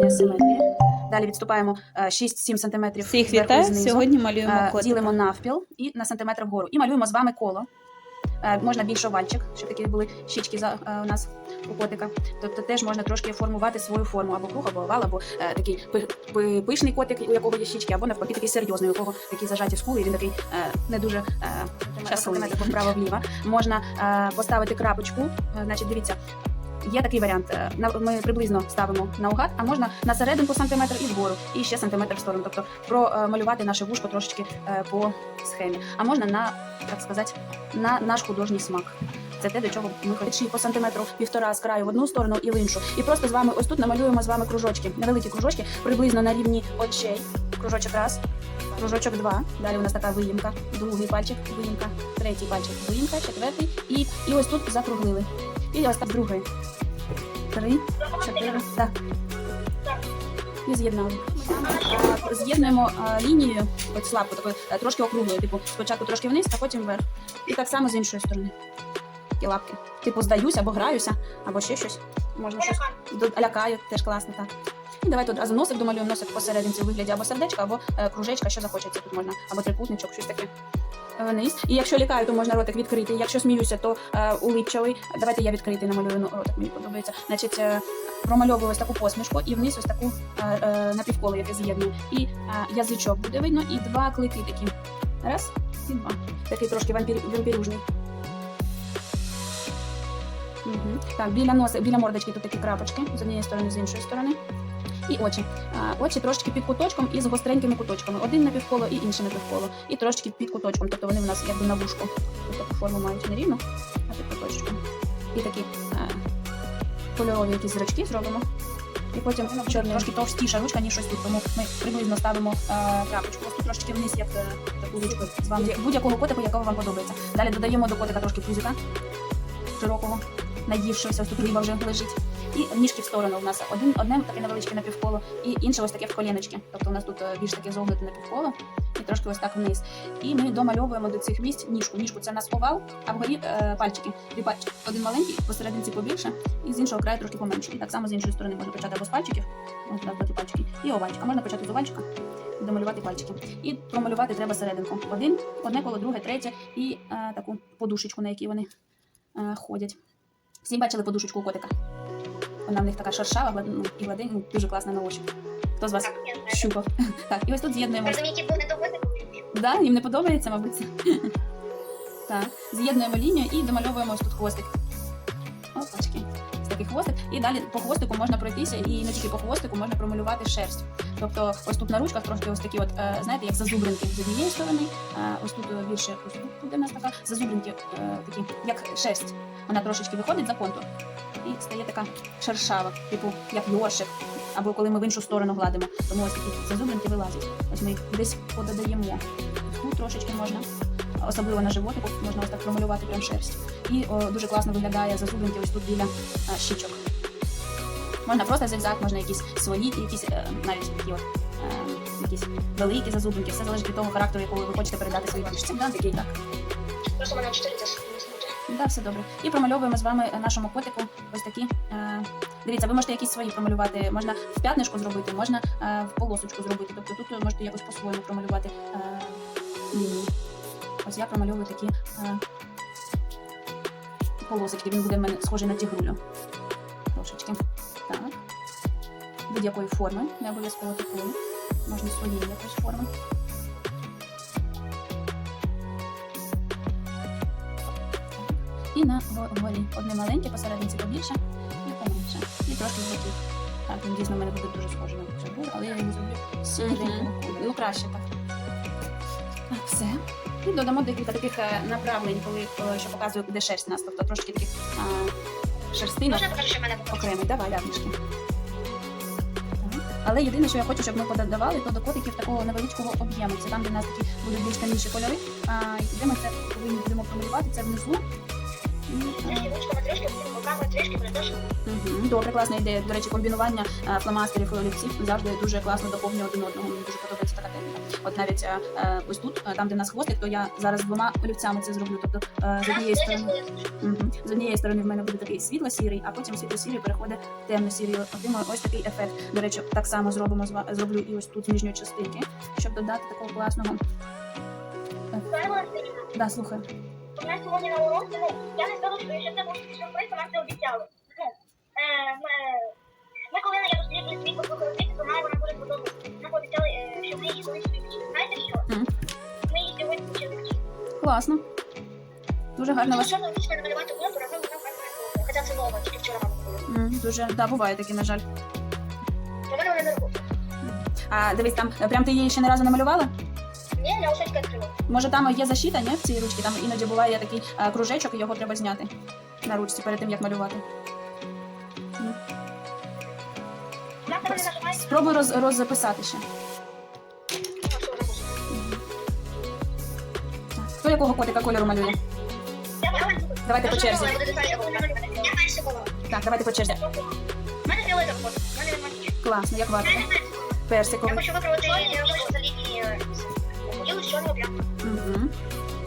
лінія симетрії. Далі відступаємо е, 6-7 см. Всіх вітаю. Сьогодні малюємо Е, котика. ділимо навпіл і на сантиметр вгору. І малюємо з вами коло. Е, Можна більше овальчик, щоб такі були щічки за, е, у нас у котика. Тобто теж можна трошки формувати свою форму або круг, або овал, або е, такий пи- пи- пишний котик, у якого є щічки, або навпаки такий серйозний, у якого такі зажаті скули, і він такий е, не дуже е, Щасливий. сантиметр вправо-вліво. Можна е, поставити крапочку. Е, Значить, дивіться. Є такий варіант. е, Ми приблизно ставимо наугад, а можна на серединку сантиметр і вгору, і ще сантиметр в сторону. Тобто промалювати наше вушко трошечки е, по схемі. А можна на так сказати, на наш художній смак. Це те, до чого ми хочемо по сантиметру півтора з краю в одну сторону і в іншу. І просто з вами ось тут намалюємо з вами кружочки, невеликі кружочки, приблизно на рівні очей. Кружочок раз, кружочок два. Далі у нас така виїмка, другий пальчик, виїмка, третій пальчик, виїмка, четвертий. І, і ось тут закруглили. І ось так другий. Три, чотири, так. І з'єднали. З'єднуємо лінію, от слабку, такою, е, трошки округлою, типу, спочатку трошки вниз, а потім вверх. І так само з іншої сторони. І лапки. Типу, здаюсь або граюся, або ще щось. Можна щось лякаю, теж класно, так. І давайте одразу носик домалюємо, носик посерединці у вигляді або сердечка, або е, кружечка, що захочеться. Тут можна, або трикутничок, щось таке. Вниз. І якщо лякаю, то можна ротик відкритий. Якщо сміюся, то е, улипчивий. Давайте я відкритий намалюю ну, ротик, мені подобається. Значить, е, промальовую ось таку посмішку і вниз ось таку е, е, напівколо, яке з'єднує. І е, язичок буде видно, і два клики такі. Раз і два. Такий трошки вампір, вампірюжний. Угу. Так, біля носа, біля мордочки тут такі крапочки з однієї сторони, з іншої сторони. І очі. Очі трошки під куточком і з гостренькими куточками. Один напівколо і інший напівколо. І трошки під куточком. Тобто вони у нас якби на вушку. Ось таку форму мають не рівно, а під куточком. І такі кольорові якісь зрачки зробимо. І потім чорний трошки товстіша ручка, ніж щось тут. Тому ми приблизно ставимо крапочку. Ось тут трошки вниз, як е, таку ручку з вами будь-якого котику, якого вам подобається. Далі додаємо до котика трошки пузика широкого, наївшогося, ось тут риба вже лежить. І ніжки в сторону у нас один, одне таке невеличке напівколо, і інше ось таке в коліночки. Тобто у нас тут е, більш таке зогнуте напівколо, і трошки ось так вниз. І ми домальовуємо до цих місць ніжку. Ніжку це у нас овал, а вгорі е, пальчики. Дві пальчики. Один маленький, посерединці побільше, і з іншого краю трошки поменше. І так само з іншої сторони можна почати або з пальчиків, так ті пальчики, і овальчика. Можна почати з овальчика, домалювати пальчики. І промалювати треба серединку. Один, одне коло, друге, третє, і е, таку подушечку, на якій вони е, ходять. Всі бачили подушечку у котика? Вона в них така шершава, ну, і гладень, ну, дуже класна на ощупь. Хто з вас Так, щупав? Так, і ось тут з'єднуємо. Да, їм не подобається, мабуть. Так, з'єднуємо лінію і домальовуємо ось тут хвостик. Опачки. Ось такий хвостик. І далі по хвостику можна пройтися, і не тільки по хвостику можна промалювати шерсть. Тобто ось тут на ручках трошки ось такі, от, е, знаєте, як зазубринки з однієї сторони, ось тут більше ось тут у нас така зазубринки, е, такі, як шерсть. Вона трошечки виходить за контур і стає така шершава, типу як йоршик, або коли ми в іншу сторону гладимо. Тому ось такі зазубринки вилазять. Ось ми їх десь подадаємо. Тут трошечки можна, особливо на животику, можна ось так промалювати прям шерсть. І о, дуже класно виглядає зазубринки ось тут біля а, щічок. Можна просто зигзаг, можна якісь свої, якісь е, навіть такі от. е, Якісь великі зазубринки, все залежить від того характеру, якого ви хочете передати своїй книжці. Да, такий так. Просто мене 4 теж не смотрять. Да, все добре. І промальовуємо з вами нашому котику ось такі. Е, дивіться, ви можете якісь свої промалювати. Можна в п'ятнишку зробити, можна е, в полосочку зробити. Тобто тут ви можете якось по-своєму промалювати е. Ось я промальовую такі полосочки. Він буде в мене схожий на тігрулю. Трошечки. Так. Будь-якої форми, не обов'язково такої. Можна своєї якоїсь форми. І на вгорі одне маленьке, посерединці побільше і поменше. І трошки злотів. Так, він дійсно в мене буде дуже схожий на цю буру, але я його зроблю. Ну краще так. Так, все. І додамо декілька таких е, направлень, коли е, що показує, де шерсть у нас, тобто трошки таких а, шерстинок Можна я покажу, що в мене покажу? окремий. Давай, лятнички. Так. Але єдине, що я хочу, щоб ми подавали, то до котиків такого невеличкого об'єму. Це там, де в нас такі будуть більш темніші кольори. А, і де ми це повинні будемо промалювати, це внизу. Трішки ручками, трішки руками, трішки передошками. Добре, класна ідея. До речі, комбінування е, фломастерів і олівців завжди дуже класно доповнює один одного. Мені дуже подобається така техніка. От навіть е, е, ось тут, там де в нас хвостик, то я зараз двома олівцями це зроблю. Тобто з однієї сторони. З однієї сторони в мене буде такий світло-сірий, а потім світло-сірий переходить в темно-сірий. Отримує ось такий ефект. До речі, так само зробимо зроблю і ось тут з нижньої частинки, щоб додати такого класного. Да, слухай. У нас сьогодні на уроці, ну, я не скажу, що це був сюрприз, нам це обіцяли. Ну, е, ми, ми коли я досліджую світ послухали світ, то вона буде подобатися. Нам пообіцяли, е, що ми її колись вчимо. Знаєте що? Мгм. Ми її сьогодні вчили. Класно. Дуже гарно Ми вас. можемо дійсно намалювати контур, а ми не було. Хоча це ново, тільки вчора мама було. М, Дуже да, буває таке, на жаль. До мене вона не робить. А дивись, там е, прям ти її ще не разу не малювала? Ні, я усе відкрила. Може, там є защита, ні, в цій ручці? Там іноді буває такий е, кружечок, і його треба зняти на ручці перед тим, як малювати. Не нажимаю. Спробуй роз, розписати ще. Так. Хто якого котика кольору малює? Давайте по черзі. Я перше була. Так, давайте по черзі. У мене мене. Класно, як У варто. мене Персиковий. Хочу з чорного. Угу.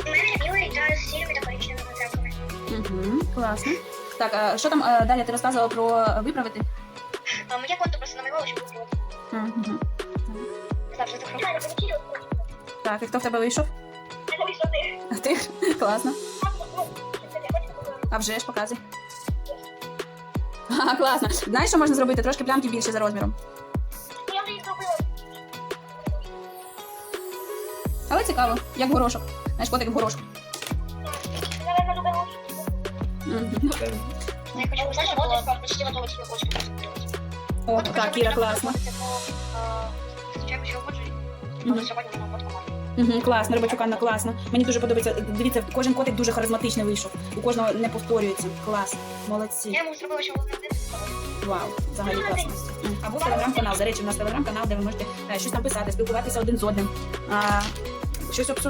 У мене білий та з сірими та коричневими крапками. Угу. Класно. Так, а що там е, далі ти розказувала про виправити? А Моє конто просто намалювало, щоб випробувати. Угу. Так. І хто в тебе вийшов? Я що ти? А ти? Класно. А вже ж показуй. Ага, класно. Знаєш, що можна зробити? Трошки плямки більше за розміром. Цікаво, як горошок. Знаєш, котик в горошку. Я не люблю. Я хочу, знаєш, вот я почти готова тебе почку. О, так, Кіра, класно. Хочу. Але сьогодні. Угу, класно, робочу Анна, класно. Мені дуже подобається. Дивіться, кожен котик дуже харизматичний вийшов. У кожного не повторюється. Клас. Молодці. Я йому зробила, що вона не Вау, взагалі класно. М. Або телеграм-канал. До речі, у нас телеграм-канал, де ви можете е, щось там писати, спілкуватися один з одним. А, щось обсу...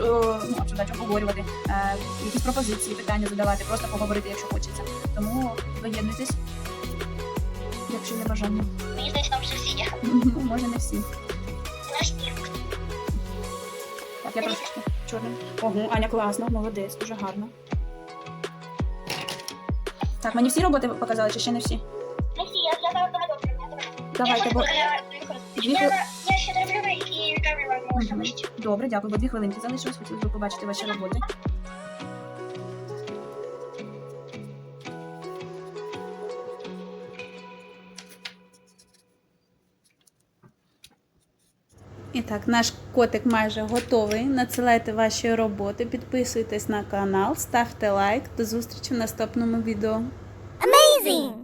ну, обсуждати, обговорювати, е, якісь пропозиції, питання задавати, просто поговорити, якщо хочеться. Тому доєднуйтесь, якщо є бажання. Мені здається, там вже всі є. Може не всі. Так, я трошки чорним. Ого, Аня, класно, молодець, дуже гарно. Так, мені всі роботи показали, чи ще не всі? Не всі, я зараз я Давайте, бо. Дві хвили- вищити. Добре, дякую, бо дві хвилинки залишилось, хотілося б побачити ваші роботи. І так, наш котик майже готовий. Надсилайте ваші роботи, підписуйтесь на канал, ставте лайк. До зустрічі в наступному відео. Amazing!